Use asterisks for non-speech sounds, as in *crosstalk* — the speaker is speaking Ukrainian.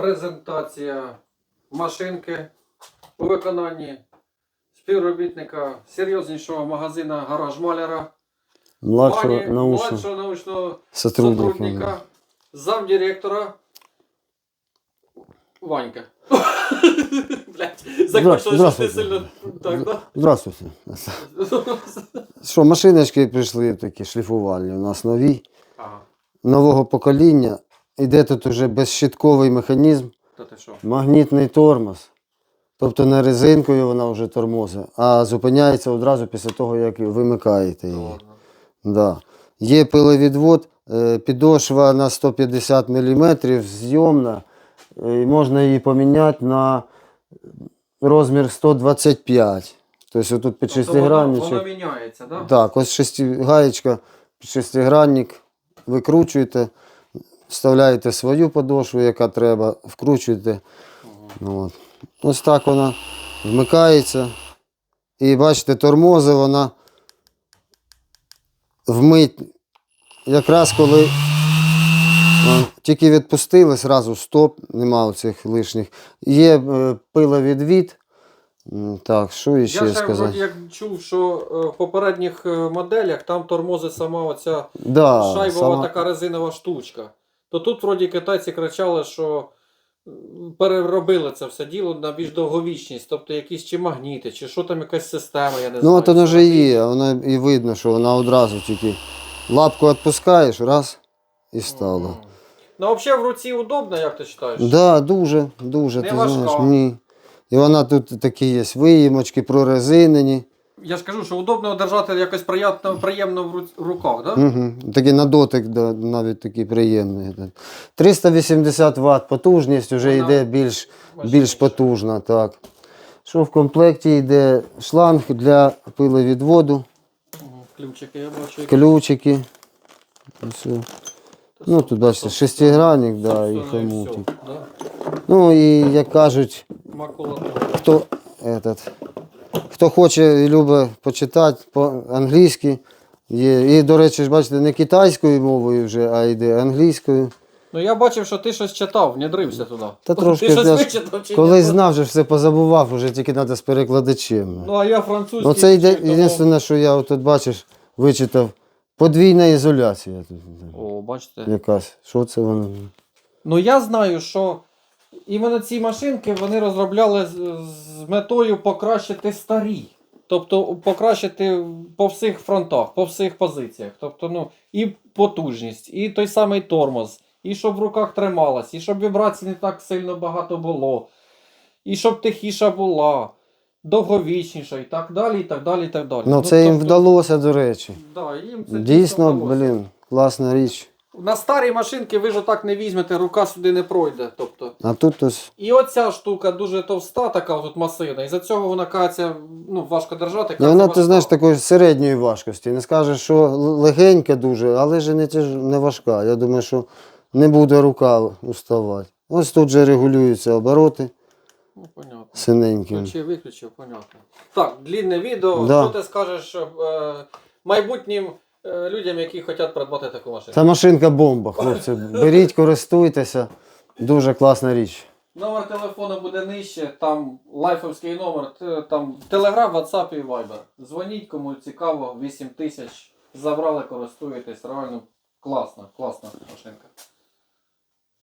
презентація машинки у виконанні співробітника серйознішого магазина гараж маляра. Младшего Вані, научного младшого научного сотрудника. сотрудника, замдиректора Ванька. *laughs* Блять, закончилось не сильно так, да? Здравствуйте. *laughs* Що, машиночки прийшли такі шліфувальні у нас нові, Ага, нового покоління. Іде тут уже безщитковий механізм, то ти що? магнітний тормоз. Тобто не резинкою вона вже тормозить, а зупиняється одразу після того, як вимикаєте її. Ладно. Да. Є пиловідвод, е, підошва на 150 мм, зйомна. е, І можна її поміняти на розмір 125. Тобто отут під Тобто воно, шестигранничок. воно міняється, да? Так, ось шести, гаєчка, шестигранник, викручуєте, вставляєте свою подошву, яка треба, вкручуєте. Ну, От. Ось так вона вмикається. І бачите, тормози вона вмить. Якраз коли о, тільки відпустили, зразу стоп, нема цих лишніх. Є е, пиловідвід. Так, що Я ще сказати? як чув, що е, в попередніх е, моделях там тормозить сама оця Да, шайбова сама- така резинова штучка. То тут вроді китайці кричали, що е, переробили це все діло на більш довговічність, тобто якісь чи магніти, чи що там якась система, я не Ну, знаю. от воно вже всередині. є, воно і видно, що вона одразу тільки лапку відпускаєш, раз і стало. Мгм. Ну, взагалі в руці удобно, як ти вважаєш? Так, да, дуже, дуже, Не ти важка. знаєш, ні. І вона тут такі є виїмочки прорезинені. Я ж кажу, що удобно держати якось приємно, приємно в руках, так? Да? Угу. Такі на дотик да, навіть такі приємні. 380 Вт потужність вже Вона йде більш, більш потужна. Так. Що в комплекті йде шланг для пиловідводу. Ключики я бачу. ключики. Все. Ну, тут бачите, шестигранник, да, і хомутик. да? Ну і як кажуть, Макулатура. хто, этот, хто хоче і любить почитати по-англійськи. І, до речі, бачите, не китайською мовою вже, а йде англійською. Ну я бачив, що ти щось читав, внідрився туди. Та трошки Ти щось вичитав чи Коли ні? знав, вже все позабував, вже тільки треба з перекладачем. Ну а я французький. Ну це йде, єдине, що я тут бачиш, вичитав. Подвійна ізоляція тут О, бачите. якась. Що це воно? Ну я знаю, що іменно ці машинки вони розробляли з, з метою покращити старі. Тобто покращити по всіх фронтах, по всіх позиціях. Тобто, ну, і потужність, і той самий тормоз, і щоб в руках трималась, і щоб вібрацій не так сильно багато було, і щоб тихіша була, довговічніша, і так далі, і так далі, і так далі. Ну це їм тобто, вдалося, до речі. Да, їм це Дійсно, вдалося. блін, класна річ. На старій машинки ви ж отак не візьмете, рука сюди не пройде. Тобто. А тут ось. І оця штука дуже товста, така тут масивна, і за цього вона кажеться, ну, важко держати. Ну, вона, ти знаєш, такої середньої важкості. Не скажеш, що легенька дуже, але ж не, тяж... не важка. Я думаю, що не буде рука уставати. Ось тут же регулюються обороти Ну, понятно. синеньким. Включив, виключив, понятно. Так, длінне відео. Да. Що ти скажеш е, майбутнім е, людям, які хочуть придбати таку машину? Це машинка бомба, хлопці. Беріть, користуйтеся. Дуже класна річ. Номер телефону буде нижче, там лайфовський номер, т- там Телеграм, WhatsApp і Viber. Дзвоніть, кому цікаво, 8 тисяч. Забрали, користуєтесь, реально класна, класна машинка.